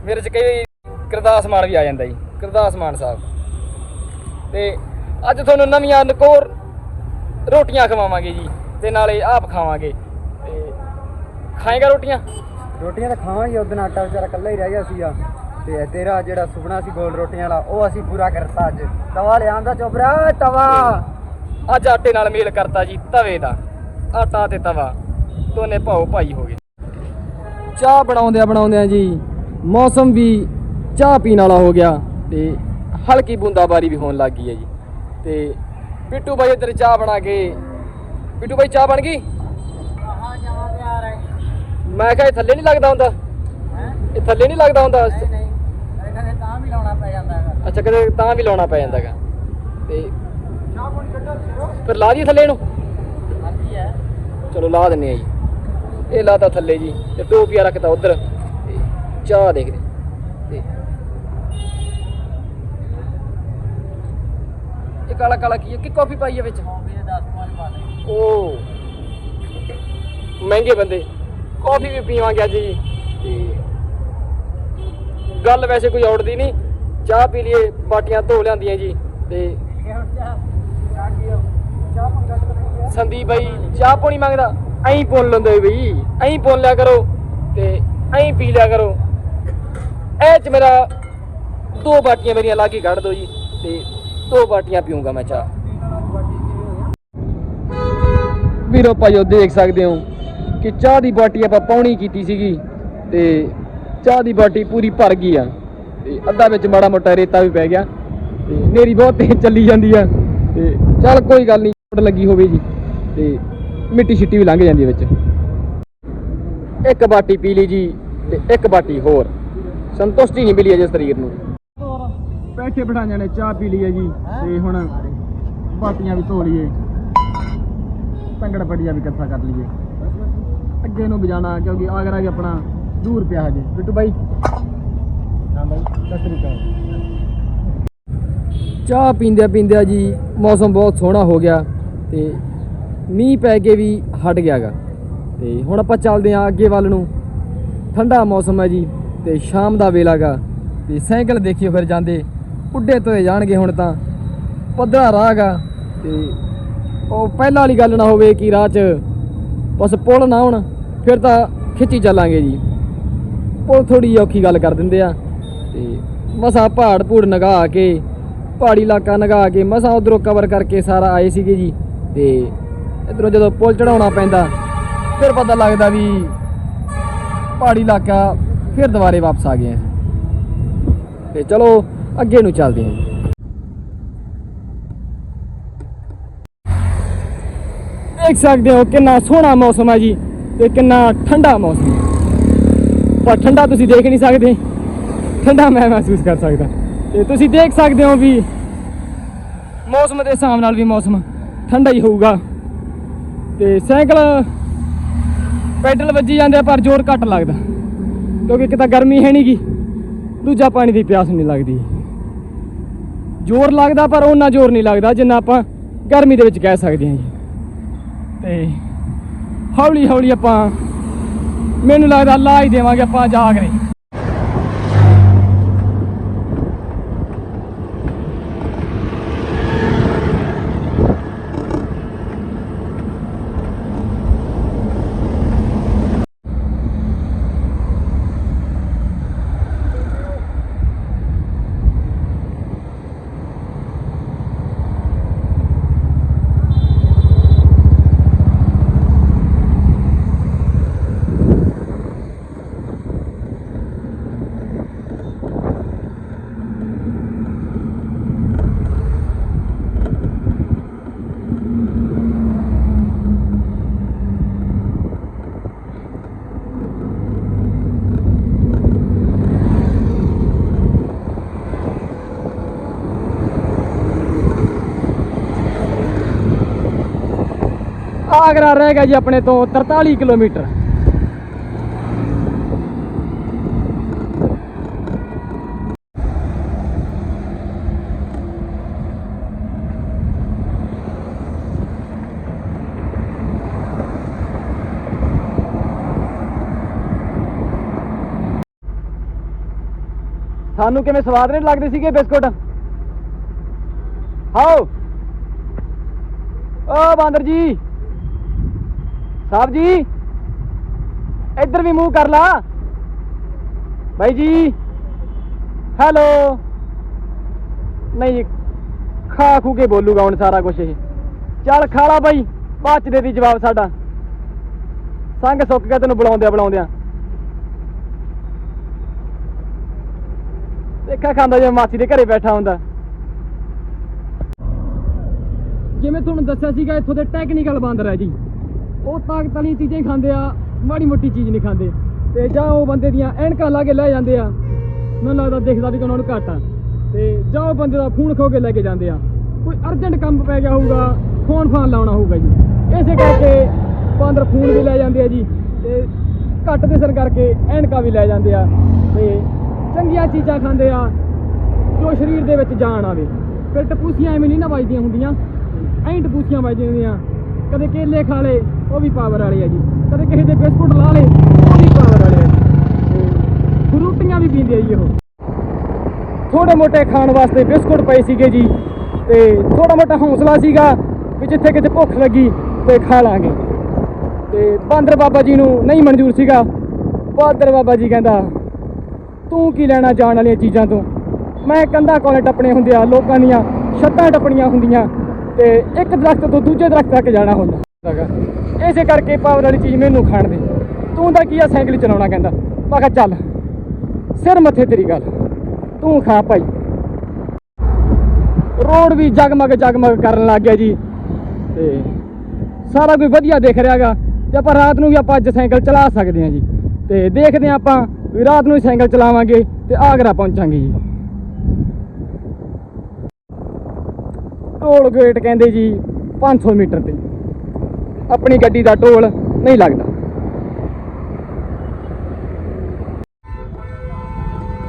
ਮੇਰੇ ਚ ਕਈ ਗੁਰਦਾਸ ਮਾਨ ਵੀ ਆ ਜਾਂਦਾ ਜੀ ਗੁਰਦਾਸ ਮਾਨ ਸਾਹਿਬ। ਤੇ ਅੱਜ ਤੁਹਾਨੂੰ ਨਵੀਆਂ ਨਕੋਰ ਰੋਟੀਆਂ ਖਵਾਵਾਂਗੇ ਜੀ ਤੇ ਨਾਲੇ ਆਪ ਖਾਵਾਂਗੇ। ਤੇ ਖਾਏਗਾ ਰੋਟੀਆਂ? ਰੋਟੀਆਂ ਤਾਂ ਖਾਵਾਂਗੇ ਉਦੋਂ ਆਟਾ ਵਿਚਾਰਾ ਕੱਲਾ ਹੀ ਰਹਿ ਗਿਆ ਸੀਗਾ। ਤੇ ਤੇਰਾ ਜਿਹੜਾ ਸੁਪਨਾ ਸੀ ਗੋਲ ਰੋਟੀਆਂ ਵਾਲਾ ਉਹ ਅਸੀਂ ਪੂਰਾ ਕਰਤਾ ਅੱਜ। ਤਵਾ ਲਿਆਂਦਾ ਚੋਬਰਾ ਤਵਾ! ਅੱਜ ਆਟੇ ਨਾਲ ਮੇਲ ਕਰਤਾ ਜੀ ਤਵੇ ਦਾ। ਆਟਾ ਤੇ ਤਵਾ ਦੋਨੇ ਭਾਉ ਭਾਈ ਹੋ ਗਏ। ਚਾਹ ਬਣਾਉਂਦਿਆਂ ਬਣਾਉਂਦਿਆਂ ਜੀ ਮੌਸਮ ਵੀ ਚਾਹ ਪੀਣ ਵਾਲਾ ਹੋ ਗਿਆ ਤੇ ਹਲਕੀ ਬੂੰਦਾਬਾਰੀ ਵੀ ਹੋਣ ਲੱਗ ਗਈ ਹੈ ਜੀ। ਤੇ ਬਿੱਟੂ ਭਾਈ ਇੱਧਰ ਚਾਹ ਬਣਾ ਕੇ ਬਿੱਟੂ ਭਾਈ ਚਾਹ ਬਣ ਗਈ? ਹਾਂ ਜਮਾ ਤਿਆਰ ਹੈ ਮੈਂ ਕਿਹਾ ਇਹ ਥੱਲੇ ਨਹੀਂ ਲੱਗਦਾ ਹੁੰਦਾ? ਹੈ? ਇਹ ਥੱਲੇ ਨਹੀਂ ਲੱਗਦਾ ਹੁੰਦਾ? ਨਹੀਂ ਇਹਨਾਂ ਨੇ ਤਾਂ ਵੀ ਲਾਉਣਾ ਪੈ ਜਾਂਦਾ ਹੈਗਾ। ਅੱਛਾ ਕਦੇ ਤਾਂ ਵੀ ਲਾਉਣਾ ਪੈ ਜਾਂਦਾਗਾ ਤੇ ਚਾਹ ਪਾਣੀ ਕੱਢੋ ਸਿਰੋ ਫਿਰ ਲਾ ਦਈਏ ਥੱਲੇ ਹਾਂਜੀ ਹੈ। ਚਲੋ ਲਾ ਦਿੰਨੇ ਆ ਜੀ। ਇਹ ਲਾਤਾ ਥੱਲੇ ਜੀ ਤੇ ਟੋਪੀਆ ਰੱਖਤਾ ਉਧਰ। ਚਾਹ ਦੇਖਦੇ ਤੇ ਇਹ ਕਾਲਾ ਕਾਲਾ ਕੀ ਹੈ? ਕਿ ਕਾਫੀ ਪਾਈ ਹੈ ਵਿੱਚ? ਕੌਫੀ ਦੇ 10 ਪੰਜ ਪਾ ਦੇ ਉਹ ਮਹਿੰਗੇ ਬੰਦੇ। ਕਾਫੀ ਵੀ ਪੀਵਾਂਗੇ ਅੱਜ ਜੀ। ਤੇ ਗੱਲ ਵੈਸੇ ਕੋਈ ਔੜਦੀ ਨਹੀਂ। ਚਾਹ ਪੀ ਲਈਏ ਬਾਟੀਆਂ ਧੋ ਲਿਆਂਦੀਆਂ ਜੀ। ਤੇ ਸੰਦੀਪ ਬਾਈ ਚਾਹ ਪਾਣੀ ਮੰਗਦਾ। ਐਂ ਪੁੰਨ ਲੈਂਦੇ ਬਈ। ਐਂ ਪੁੰਨ ਲਿਆ ਕਰੋ। ਤੇ ਐਂ ਪੀ ਲਿਆ ਕਰੋ। ਇਹ ਚ ਮੇਰਾ ਦੋ ਬਾਟੀਆਂ ਮੇਰੀਆਂ ਲਾ ਕੇ ਕੱਢ ਦਿਓ ਜੀ ਤੇ ਦੋ ਬਾਟੀਆਂ ਪੀਊਂਗਾ ਮੈਂ ਚਾਹ। ਵੀਰੋ ਭਾਈਓ ਦੇਖ ਸਕਦੇ ਹੋ ਕਿ ਚਾਹ ਦੀ ਬਾਟੀ ਆਪਾਂ ਪਾਉਣੀ ਕੀਤੀ ਸੀਗੀ ਤੇ ਚਾਹ ਦੀ ਬਾਟੀ ਪੂਰੀ ਭਰ ਗਈ ਆ ਤੇ ਅੱਧਾ ਵਿੱਚ ਮਾੜਾ ਮੋਟਾ ਰੇਤਾ ਵੀ ਪੈ ਗਿਆ ਤੇ ਨੇਰੀ ਬਹੁਤ ਤੇਜ਼ ਚੱਲੀ ਜਾਂਦੀ ਆ ਤੇ ਚੱਲ ਕੋਈ ਗੱਲ ਨਹੀਂ, ਚੋਟ ਲੱਗੀ ਹੋਵੇ ਜੀ ਤੇ ਮਿੱਟੀ ਛਿੱਟੀ ਵੀ ਲੰਘ ਜਾਂਦੀ ਵਿੱਚ। ਇੱਕ ਬਾਟੀ ਪੀ ਲਈ ਜੀ ਤੇ ਇੱਕ ਬਾਟੀ ਹੋਰ। ਸੰਤੁਸ਼ਟੀ ਨਹੀਂ ਮਿਲੀ ਅਜੇ ਸਰੀਰ ਨੂੰ। ਬੈਠੇ ਬਿਠਾਈਆਂ ਨੇ ਚਾਹ ਪੀ ਲਈ ਹੈ ਜੀ ਤੇ ਹੁਣ ਬਾਟੀਆਂ ਵੀ ਧੋ ਲਈਏ। ਪੰਗੜ ਪੜੀਆ ਵੀ ਇਕੱਠਾ ਕਰ ਲਈਏ। ਅੱਗੇ ਨੂੰ ਵਜਾਣਾ ਕਿਉਂਕਿ ਆਗਰਾ ਵੀ ਆਪਣਾ ਦੂਰ ਪਿਆ ਹਜੇ। ਬਿੱਟੂ ਬਾਈ। ਹਾਂ ਬਾਈ ਸਤਿ ਸ੍ਰੀ ਅਕਾਲ। ਚਾਹ ਪੀਂਦਿਆਂ ਪੀਂਦਿਆਂ ਜੀ ਮੌਸਮ ਬਹੁਤ ਸੋਹਣਾ ਹੋ ਗਿਆ ਤੇ ਮੀਂਹ ਪੈ ਕੇ ਵੀ ਹਟ ਗਿਆਗਾ। ਤੇ ਹੁਣ ਆਪਾਂ ਚੱਲਦੇ ਆਂ ਅੱਗੇ ਵੱਲ ਨੂੰ। ਠੰਡਾ ਮੌਸਮ ਹੈ ਜੀ। ਤੇ ਸ਼ਾਮ ਦਾ ਵੇਲਾ ਗਾ ਤੇ ਸਾਈਕਲ ਦੇਖਿਓ ਫਿਰ ਜਾਂਦੇ ਉੱਡੇ ਤੋਏ ਜਾਣਗੇ ਹੁਣ ਤਾਂ। ਪੱਧਰਾ ਰਾਹ ਗਾ ਤੇ ਉਹ ਪਹਿਲਾਂ ਵਾਲੀ ਗੱਲ ਨਾ ਹੋਵੇ ਕਿ ਰਾਹ 'ਚ ਬਸ ਪੁਲ ਨਾ ਹੋਣ, ਫਿਰ ਤਾਂ ਖਿੱਚੀ ਚੱਲਾਂਗੇ ਜੀ। ਪੁਲ ਥੋੜੀ ਔਖੀ ਗੱਲ ਕਰ ਦਿੰਦੇ ਆ ਤੇ ਮਸਾ ਪਹਾੜ ਪੂੜ ਨਗਾ ਕੇ, ਪਹਾੜੀ ਇਲਾਕਾ ਨਗਾ ਕੇ ਮਸਾ ਉਧਰੋਂ ਕਵਰ ਕਰਕੇ ਸਾਰਾ ਆਏ ਸੀਗੇ ਜੀ ਤੇ ਇਧਰੋਂ ਜਦੋਂ ਪੁਲ ਚੜਾਉਣਾ ਪੈਂਦਾ, ਫਿਰ ਪਤਾ ਲੱਗਦਾ ਵੀ ਪਹਾੜੀ ਇਲਾਕਾ ਫਿਰ ਦੁਬਾਰੇ ਵਾਪਸ ਆ ਗਏ ਆ ਤੇ ਚਲੋ, ਅੱਗੇ ਨੂੰ ਚੱਲਦੇ ਹਾਂ ਦੇਖ ਸਕਦੇ ਹੋ ਕਿੰਨਾ ਸੋਹਣਾ ਮੌਸਮ ਹੈ ਜੀ ਤੇ ਕਿੰਨਾ ਠੰਡਾ ਮੌਸਮ ਪਰ ਠੰਡਾ ਤੁਸੀਂ ਦੇਖ ਨਹੀਂ ਸਕਦੇ। ਠੰਡਾ ਮੈਂ ਮਹਿਸੂਸ ਕਰ ਸਕਦਾ। ਤੇ ਤੁਸੀਂ ਦੇਖ ਸਕਦੇ ਹੋ ਵੀ ਮੌਸਮ ਦੇ ਹਿਸਾਬ ਨਾਲ ਵੀ ਮੌਸਮ ਠੰਡਾ ਹੀ ਹੋਊਗਾ। ਤੇ ਸਾਈਕਲ ਪੈਡਲ ਵੱਜੀ ਜਾਂਦੇ ਆ ਪਰ ਜ਼ੋਰ ਘੱਟ ਲੱਗਦਾ। ਕਿਉਂਕਿ ਇੱਕ ਤਾਂ ਗਰਮੀ ਹੈ ਨਹੀਂਗੀ ਦੂਜਾ ਪਾਣੀ ਦੀ ਪਿਆਸ ਨਹੀਂ ਲੱਗਦੀ। ਜ਼ੋਰ ਲੱਗਦਾ ਪਰ ਉਹਨਾਂ ਜ਼ੋਰ ਨਹੀਂ ਲੱਗਦਾ ਜਿੰਨਾ ਆਪਾਂ ਗਰਮੀ ਦੇ ਵਿੱਚ ਕਹਿ ਸਕਦੇ ਹਾਂ ਜੀ। ਤੇ ਹੌਲੀ ਹੌਲੀ ਆਪਾਂ, ਮੈਨੂੰ ਲੱਗਦਾ ਲਾ ਹੀ ਦੇਵਾਂਗੇ ਆਪਾਂ ਜਾ ਕੇ ਆਗਰਾ ਰਹੇਗਾ ਜੀ ਆਪਣੇ ਤੋਂ 43 ਕਿਲੋਮੀਟਰ। ਸਾਨੂੰ ਕਿਵੇਂ ਸਵਾਦ ਨਹੀਂ ਲੱਗਦੇ ਸੀਗੇ ਬਿਸਕੁਟ? ਹਾਓ ਓ ਬਾਂਦਰ ਜੀ ਸਾਹਿਬ ਜੀ, ਇੱਧਰ ਵੀ ਮੂੰਹ ਕਰ ਲਾ। ਬਾਈ ਜੀ, ਹੈਲੋ। ਨਹੀਂ, ਖਾ ਖੂ ਕੇ ਬੋਲੂਗਾ ਹੁਣ ਸਾਰਾ ਕੁਝ ਇਹ। ਚੱਲ ਖਾਲਾ ਬਾਈ, ਬਾਅਦ ਚ ਦੇ ਦੀ ਜਵਾਬ ਸਾਡਾ। ਸੰਗ ਸੁੱਕ ਗਿਆ ਤੈਨੂੰ ਬੁਲਾਉਂਦਿਆਂ ਬੁਲਾਉਂਦਿਆਂ। ਦੇਖਾ ਖਾਂਦਾ ਜਿਵੇਂ ਮਾਸੀ ਦੇ ਘਰੇ ਬੈਠਾ ਹੁੰਦਾ। ਜਿਵੇਂ ਤੁਹਾਨੂੰ ਦੱਸਿਆ ਸੀਗਾ, ਇੱਥੋਂ ਦੇ ਟੈਕਨੀਕਲ ਬਾਂਦਰ ਹੈ ਜੀ। ਉਹ ਤਾਕਤ ਵਾਲੀਆਂ ਚੀਜ਼ਾਂ ਹੀ ਖਾਂਦੇ ਆ, ਮਾੜੀ ਮੋਟੀ ਚੀਜ਼ ਨਹੀਂ ਖਾਂਦੇ। ਤੇ ਜਾਂ ਉਹ ਬੰਦੇ ਦੀਆਂ ਐਨਕਾਂ ਲਾ ਕੇ ਲੈ ਜਾਂਦੇ ਆ, ਮੈਨੂੰ ਲੱਗਦਾ ਦੇਖਦਾ ਵੀ ਕਿ ਉਹਨਾਂ ਨੂੰ ਘੱਟ ਆ। ਤੇ ਜਾਂ ਉਹ ਬੰਦੇ ਦਾ ਖੂਨ ਖੋ ਕੇ ਲੈ ਕੇ ਜਾਂਦੇ ਆ। ਕੋਈ ਅਰਜੈਂਟ ਕੰਮ ਪੈ ਗਿਆ ਹੋਊਗਾ ਫੋਨ ਫਾਨ ਲਾਉਣਾ ਹੋਊਗਾ ਜੀ। ਇਸੇ ਕਰਕੇ ਬਾਂਦਰ ਖੂਨ ਵੀ ਲੈ ਜਾਂਦੇ ਆ ਜੀ, ਤੇ ਘੱਟ ਦਿਸਣ ਕਰਕੇ ਐਨਕਾਂ ਵੀ ਲੈ ਜਾਂਦੇ ਆ। ਤੇ ਚੰਗੀਆਂ ਚੀਜ਼ਾਂ ਖਾਂਦੇ ਆ, ਜੋ ਸਰੀਰ ਦੇ ਵਿੱਚ ਜਾਨ ਆਵੇ। ਫਿਰ ਟਪੂਸੀਆਂ ਐਵੇਂ ਨਹੀਂ ਨਾ ਵੱਜਦੀਆਂ ਹੁੰਦੀਆਂ ਐਂ ਟਪੂਸੀਆਂ ਵੱਜਦੀਆਂ ਹੁੰਦੀਆਂ। ਕਦੇ ਕੇਲੇ ਖਾ ਲੇ ਉਹ ਵੀ ਪਾਵਰ ਵਾਲੇ ਆ ਜੀ। ਕਦੇ ਕਿਸੇ ਦੇ ਬਿਸਕੁਟ ਲਾ ਲੇ ਉਹ ਵੀ ਪਾਵਰ ਵਾਲੇ ਆ ਜੀ। ਤੇ ਫਰੂਟੀਆਂ ਵੀ ਪੀਂਦੇ ਆ ਜੀ ਉਹ। ਥੋੜੇ ਮੋਟੇ ਖਾਣ ਵਾਸਤੇ ਬਿਸਕੁਟ ਪਏ ਸੀਗੇ ਜੀ, ਤੇ ਥੋੜਾ ਮੋਟਾ ਹੌਸਲਾ ਸੀਗਾ ਵੀ ਜਿੱਥੇ ਕਿਤੇ ਭੁੱਖ ਲੱਗੀ ਤੇ ਖਾ ਲਾਂਗੇ। ਤੇ ਬਾਂਦਰ ਬਾਬਾ ਜੀ ਨੂੰ ਨਹੀਂ ਮਨਜ਼ੂਰ ਸੀਗਾ। ਬਾਂਦਰ ਬਾਬਾ ਜੀ ਕਹਿੰਦਾ, ਤੂੰ ਕੀ ਲੈਣਾ ਜਾਣ ਵਾਲੀਆਂ ਚੀਜ਼ਾਂ ਤੋਂ? ਮੈਂ ਕੰਧਾਂ ਕੋਲੇ ਟੱਪਣੇ ਹੁੰਦੇ ਆ, ਲੋਕਾਂ ਦੀਆਂ ਛੱਤਾਂ ਟੱਪਣੀਆਂ ਹੁੰਦੀਆਂ। ਤੇ ਇੱਕ ਦਰਖਤ ਤੋਂ ਦੂਜੇ ਦਰਖਤ ਤੱਕ ਜਾਣਾ ਹੁੰਦਾ ਹੈਗਾ। ਇਸੇ ਕਰਕੇ ਪਾਵਰ ਵਾਲੀ ਚੀਜ਼ ਮੈਨੂੰ ਖਾਣ ਦੇ। ਤੂੰ ਤਾਂ ਕੀ ਆ ਸਾਈਕਲ ਚਲਾਉਣਾ ਕਹਿੰਦਾ? ਮੈਂ ਕਿਹਾ ਚੱਲ, ਸਿਰ ਮੱਥੇ ਤੇਰੀ ਗੱਲ। ਤੂੰ ਖਾ ਭਾਈ। ਰੋਡ ਵੀ ਜਗਮਗ ਜਗਮਗ ਕਰਨ ਲੱਗ ਗਿਆ ਜੀ। ਤੇ ਸਾਰਾ ਕੁਝ ਵਧੀਆ ਦਿਖ ਰਿਹਾਗਾ ਤੇ ਆਪਾਂ ਰਾਤ ਨੂੰ ਵੀ ਆਪਾਂ ਅੱਜ ਸਾਈਕਲ ਚਲਾ ਸਕਦੇ ਹਾਂ ਜੀ। ਤੇ ਦੇਖਦੇ ਹਾਂ ਆਪਾਂ ਵੀ ਰਾਤ ਨੂੰ ਸਾਈਕਲ ਚਲਾਵਾਂਗੇ ਤੇ ਆਗਰਾ ਪਹੁੰਚਾਂਗੇ ਜੀ। ਟੋਲ ਗੇਟ ਕਹਿੰਦੇ ਜੀ 500 ਮੀਟਰ ਤੇ। ਆਪਣੀ ਗੱਡੀ ਦਾ ਟੋਲ ਨਹੀਂ ਲੱਗਦਾ।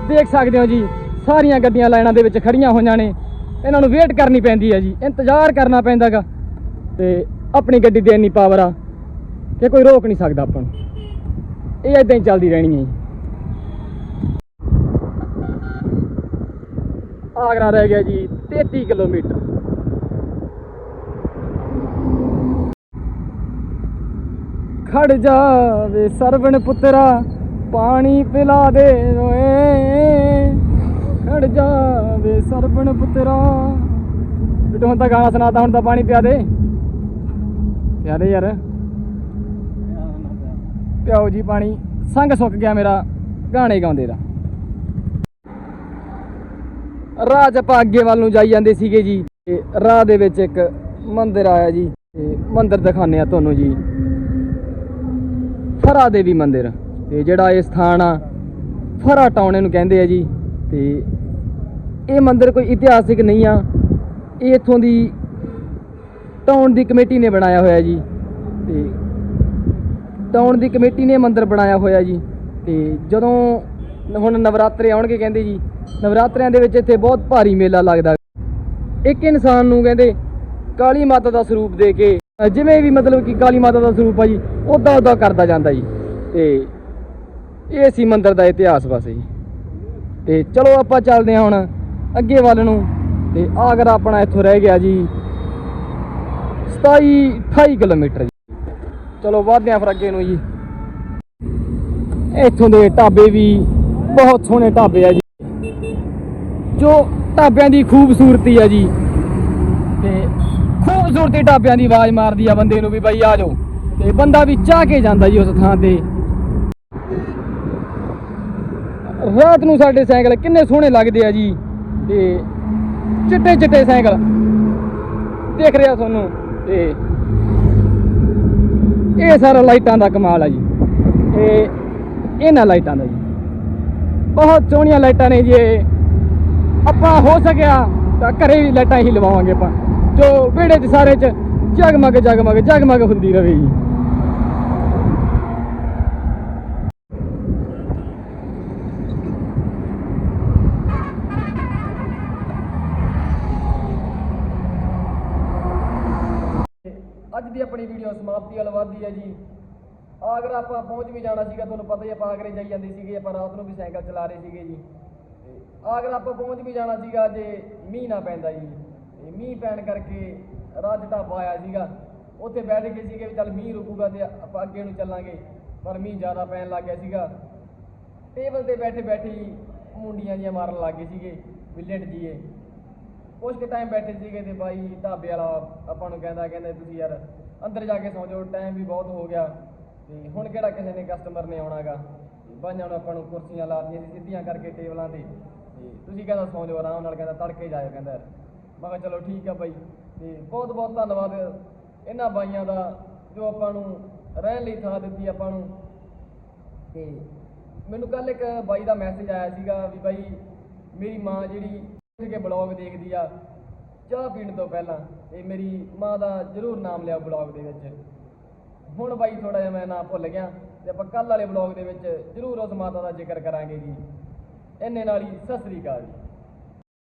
ਦੇਖ ਸਕਦੇ ਹੋ ਜੀ, ਸਾਰੀਆਂ ਗੱਡੀਆਂ ਲਾਈਨਾਂ ਦੇ ਵਿੱਚ ਖੜੀਆਂ ਹੋਈਆਂ ਨੇ। ਇਹਨਾਂ ਨੂੰ ਵੇਟ ਕਰਨੀ ਪੈਂਦੀ ਹੈ ਜੀ, ਇੰਤਜ਼ਾਰ ਕਰਨਾ ਪੈਂਦਾਗਾ। ਤੇ ਆਪਣੀ ਗੱਡੀ ਦੀ ਇੰਨੀ ਪਾਵਰ ਆ ਕਿ ਕੋਈ ਰੋਕ ਨਹੀਂ ਸਕਦਾ ਆਪਾਂ ਨੂੰ। ਇਹ ਇਦਾਂ ਹੀ ਚੱਲਦੀ ਰਹਿਣੀ ਹੈ ਜੀ। ਆਗਰਾ ਰਹਿ ਗਿਆ ਜੀ 33 ਕਿਲੋਮੀਟਰ। ਖੜ ਜਾ ਵੇ ਸਰਵਣ ਪੁੱਤਰਾ, ਪਾਣੀ ਪਿਲਾ ਦੇ ਓਏ। ਖੜ ਜਾ ਵੇ ਸਰਵਣ ਪੁੱਤਰਾ। ਬਿਟੂ, ਹੁਣ ਤਾਂ ਗਾਣਾ ਸੁਣਾਤਾ, ਹੁਣ ਤਾਂ ਪਾਣੀ ਪਿਆ ਦੇ। ਪਿਆ ਦੇ ਯਾਰ। ਪਿਆਓ ਜੀ ਪਾਣੀ। ਸੰਗ ਸੁੱਕ ਗਿਆ ਮੇਰਾ, ਗਾਣੇ ਗਾਉਂਦੇ ਦਾ। ਰਾਹ 'ਚ ਆਪਾਂ ਅੱਗੇ ਵੱਲ ਨੂੰ ਜਾਈ ਜਾਂਦੇ ਸੀਗੇ ਜੀ। ਰਾਹ ਦੇ ਵਿੱਚ ਇੱਕ ਮੰਦਿਰ ਆਇਆ ਜੀ। ਤੇ ਮੰਦਿਰ ਦਿਖਾਉਂਦੇ ਆ ਤੁਹਾਨੂੰ ਜੀ। ਫਰਾ ਦੇਵੀ ਮੰਦਿਰ। ਤੇ ਜਿਹੜਾ ਇਹ ਸਥਾਨ ਆ, ਫਰਾ ਟਾਉਣ ਇਹਨੂੰ ਕਹਿੰਦੇ ਆ ਜੀ। ਤੇ ਇਹ ਮੰਦਿਰ ਕੋਈ ਇਤਿਹਾਸਿਕ ਨਹੀਂ ਆ। ਇਹ ਇਥੋਂ ਦੀ ਟਾਉਣ ਦੀ ਕਮੇਟੀ ਨੇ ਬਣਾਇਆ ਹੋਇਆ ਜੀ। ਤੇ ਟਾਉਣ ਦੀ ਕਮੇਟੀ ਨੇ ਇਹ ਮੰਦਿਰ ਬਣਾਇਆ ਹੋਇਆ ਜੀ। ਤੇ ਜਦੋਂ ਹੁਣ ਨਵਰਾਤਰੇ ਆਉਣਗੇ ਕਹਿੰਦੇ ਜੀ, ਨਵਰਾਤਰਿਆਂ ਦੇ ਵਿੱਚ ਇੱਥੇ ਬਹੁਤ ਭਾਰੀ ਮੇਲਾ ਲੱਗਦਾ। ਇੱਕ ਇਨਸਾਨ ਨੂੰ ਕਹਿੰਦੇ ਕਾਲੀ ਮਾਤਾ ਦਾ ਸਰੂਪ ਦੇ ਕੇ ਜਿਵੇਂ ਵੀ ਮਤਲਬ ਕਿ ਕਾਲੀ ਮਾਤਾ ਦਾ ਸਰੂਪ ਆ ਜੀ ਉਦਾਂ ਉਦਾਂ ਕਰਦਾ ਜਾਂਦਾ ਜੀ। ਤੇ ਇਹ ਸੀ ਮੰਦਿਰ ਦਾ ਇਤਿਹਾਸ ਬਸ ਜੀ। ਤੇ ਚਲੋ ਆਪਾਂ ਚੱਲਦੇ ਹਾਂ ਹੁਣ ਅੱਗੇ ਵੱਲ ਨੂੰ। ਤੇ ਆਗਰਾ ਆਪਣਾ ਇੱਥੋਂ ਰਹਿ ਗਿਆ ਜੀ। 27 28 ਕਿਲੋਮੀਟਰ ਜੀ। ਚਲੋ ਵਧਦੇ ਹਾਂ ਫਿਰ ਅੱਗੇ ਨੂੰ ਜੀ। ਇੱਥੋਂ ਦੇ ਢਾਬੇ ਵੀ ਬਹੁਤ ਸੋਹਣੇ ਢਾਬੇ ਆ ਜੀ। ਜੋ ਢਾਬਿਆਂ ਦੀ ਖੂਬਸੂਰਤੀ ਆ ਜੀ। ਤੇ ਖੂਬਸੂਰਤੀ ਢਾਬਿਆਂ ਦੀ ਆਵਾਜ਼ ਮਾਰਦੀ ਆ ਬੰਦੇ ਨੂੰ ਵੀ ਬਾਈ ਆ ਜਾਓ। ਤੇ ਬੰਦਾ ਵੀ ਚਾਹ ਕੇ ਜਾਂਦਾ ਜੀ ਉਸ ਥਾਂ ਤੇ। ਰਾਤ ਨੂੰ ਸਾਡੇ ਸਾਈਕਲ ਕਿੰਨੇ ਸੋਹਣੇ ਲੱਗਦੇ ਆ ਜੀ। ਤੇ ਚਿੱਟੇ ਚਿੱਟੇ ਸਾਈਕਲ। ਦੇਖ ਰਿਹਾ ਤੁਹਾਨੂੰ। ਤੇ ਇਹ ਸਾਰਾ ਲਾਈਟਾਂ ਦਾ ਕਮਾਲ ਆ ਜੀ। ਇਹ ਇਹਨਾਂ ਲਾਈਟਾਂ ਦਾ ਜੀ। ਬਹੁਤ ਸੋਹਣੀਆਂ ਲਾਈਟਾਂ ਨੇ ਜੀ ਆਪਾਂ ਹੋ ਸਕਿਆ ਤਾਂ ਘਰੇ ਵੀ ਲਾਈਟਾਂ ਹੀ ਲਵਾਵਾਂਗੇ ਆਪਾਂ। ਜੋ ਵਿਹੜੇ 'ਚ ਸਾਰੇ 'ਚ ਜਗਮਗ ਜਗਮਗ ਜਗਮਗ ਹੁੰਦੀ ਰਵੇ ਜੀ। ਅੱਜ ਦੀ ਆਪਣੀ ਵੀਡੀਓ ਸਮਾਪਤੀ ਵੱਲ ਵੱਧਦੀ ਹੈ ਜੀ। ਆਗਰਾ ਆਪਾਂ ਪਹੁੰਚ ਵੀ ਜਾਣਾ ਸੀਗਾ, ਤੁਹਾਨੂੰ ਪਤਾ ਹੀ ਆਪਾਂ ਆਗਰੇ ਜਾਈ ਜਾਂਦੇ ਸੀਗੇ, ਆਪਾਂ ਰਾਤ ਨੂੰ ਵੀ ਸਾਈਕਲ ਚਲਾ ਰਹੇ ਸੀਗੇ ਜੀ। ਤੇ ਆਗਰਾ ਆਪਾਂ ਪਹੁੰਚ ਵੀ ਜਾਣਾ ਸੀਗਾ ਜੇ ਮੀਂਹ ਨਾ ਪੈਂਦਾ ਜੀ। ਮੀਂਹ ਪੈਣ ਕਰਕੇ ਰਾਜ ਢਾਬਾ ਆਇਆ ਸੀਗਾ। ਉੱਥੇ ਬੈਠ ਗਏ ਸੀਗੇ ਵੀ ਚੱਲ ਮੀਂਹ ਰੁਕੂਗਾ ਤੇ ਆਪਾਂ ਅੱਗੇ ਨੂੰ ਚੱਲਾਂਗੇ, ਪਰ ਮੀਂਹ ਜ਼ਿਆਦਾ ਪੈਣ ਲੱਗ ਗਿਆ ਸੀਗਾ। ਟੇਬਲ ਤੇ ਬੈਠੇ ਬੈਠੇ ਹੀ ਮੁੰਡੀਆਂ ਜੀਆਂ ਮਾਰਨ ਲੱਗ ਗਏ ਸੀਗੇ, ਵੀ ਲਿਟ ਜੀਏ ਕੁਛ ਕੁ ਟਾਈਮ ਬੈਠੇ ਸੀਗੇ ਤੇ ਬਾਈ ਢਾਬੇ ਵਾਲਾ ਆਪਾਂ ਨੂੰ ਕਹਿੰਦਾ, ਕਹਿੰਦੇ ਤੁਸੀਂ ਯਾਰ ਅੰਦਰ ਜਾ ਕੇ ਸੌਂ ਜਾਓ ਟਾਈਮ ਵੀ ਬਹੁਤ ਹੋ ਗਿਆ। ਤੇ ਹੁਣ ਕਿਹੜਾ ਕਿਸੇ ਨੇ ਕਸਟਮਰ ਨੇ ਆਉਣਾਗਾ? ਬਾਈਆਂ ਨੂੰ ਆਪਾਂ ਨੂੰ ਕੁਰਸੀਆਂ ਲਾ ਦਿੱਤੀਆਂ ਸੀ ਸਿੱਧੀਆਂ ਕਰਕੇ ਟੇਬਲਾਂ ਤੇ। ਤੇ ਤੁਸੀਂ ਕਹਿੰਦਾ ਸੌਂ ਜਾਓ ਆਰਾਮ ਨਾਲ, ਕਹਿੰਦਾ ਤੜਕੇ ਜਾਇਓ, ਕਹਿੰਦਾ ਮੈਂ ਕਿਹਾ ਚਲੋ ਠੀਕ ਆ ਬਾਈ। ਤੇ ਬਹੁਤ ਬਹੁਤ ਧੰਨਵਾਦ ਇਹਨਾਂ ਬਾਈਆਂ ਦਾ ਜੋ ਆਪਾਂ ਨੂੰ ਰਹਿਣ ਲਈ ਥਾਂ ਦਿੱਤੀ ਆਪਾਂ ਨੂੰ। ਤੇ ਮੈਨੂੰ ਕੱਲ ਇੱਕ ਬਾਈ ਦਾ ਮੈਸੇਜ ਆਇਆ ਸੀਗਾ ਵੀ ਬਾਈ, ਮੇਰੀ ਮਾਂ ਜਿਹੜੀ ਉੱਠ ਕੇ ਬਲੌਗ ਦੇਖਦੀ ਆ, ਚਾਹ ਪੀਣ ਤੋਂ ਪਹਿਲਾਂ ਤੇ ਮੇਰੀ ਮਾਂ ਦਾ ਜ਼ਰੂਰ ਨਾਮ ਲਿਆ ਬਲੌਗ ਦੇ ਵਿੱਚ। ਹੁਣ ਬਾਈ ਥੋੜਾ ਜਿਹਾ ਮੈਂ ਨਾਂ ਭੁੱਲ ਗਿਆ ਤੇ ਆਪਾਂ ਕੱਲ ਵਾਲੇ ਬਲੌਗ ਦੇ ਵਿੱਚ ਜ਼ਰੂਰ ਉਸ ਮਾਤਾ ਦਾ ਜ਼ਿਕਰ ਕਰਾਂਗੇ ਜੀ। ਇੰਨੇ ਨਾਲ ਹੀ ਸਤਿ ਸ੍ਰੀ ਅਕਾਲ ਜੀ।